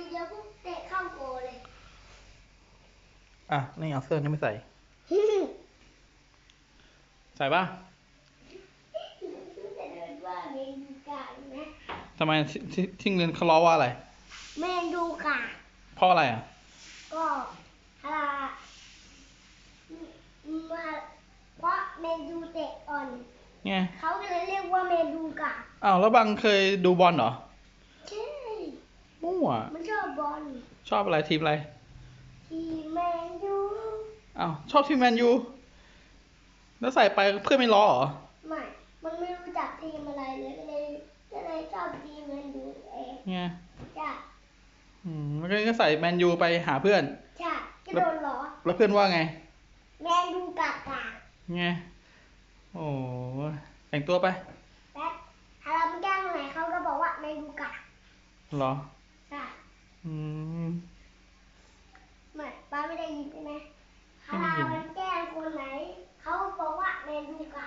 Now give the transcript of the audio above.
ทีเดียวปุ๊บเตะเข้าโกเลย อะ นี่เอาเสื้อนี้ไม่ใส่ ใส่ป่ะแต่เดินว่าเมนดูกานะทำไมที่ที่ที่โรงเรียนเขาล้อว่าอะไรเมนดูกาเพราะอะไรอะ ก็ฮามาเพราะเมนดูเตะอ่อน ไง เขาก็เลยเรียกว่าเมนดูกาอ้าวแล้วบังเคยดูบอลเหรอใช่ มั่ว มันชอบบอลชอบอะไรทีมอะไร ทีแมนยูอ้าวชอบทีมแมนยู แล้วใส่ไปเพื่อนไม่ล้อเหรอ ไม่ มันไม่รู้จักทีมอะไรเลยก็เลยก็เลยชอบทีมแมนยูเองไงจ้ะอืมแล้วก็ใส่แมนยูไปหาเพื่อนใช่ก็โดนล้อแล้วเพื่อนว่าไง แมนดูกากาไงโอ้ยแต่งตัวไปแป๊บถ้าเราไม่แกล้งไหนเขาก็บอกว่าแมนดูกาเหรอใช่อืม ไม่ป้าไม่ได้ยิ นใช่ไหมถ้าไม่ได้ยินเราแกล้งคนไหน เขาบอกว่าแมนดูกา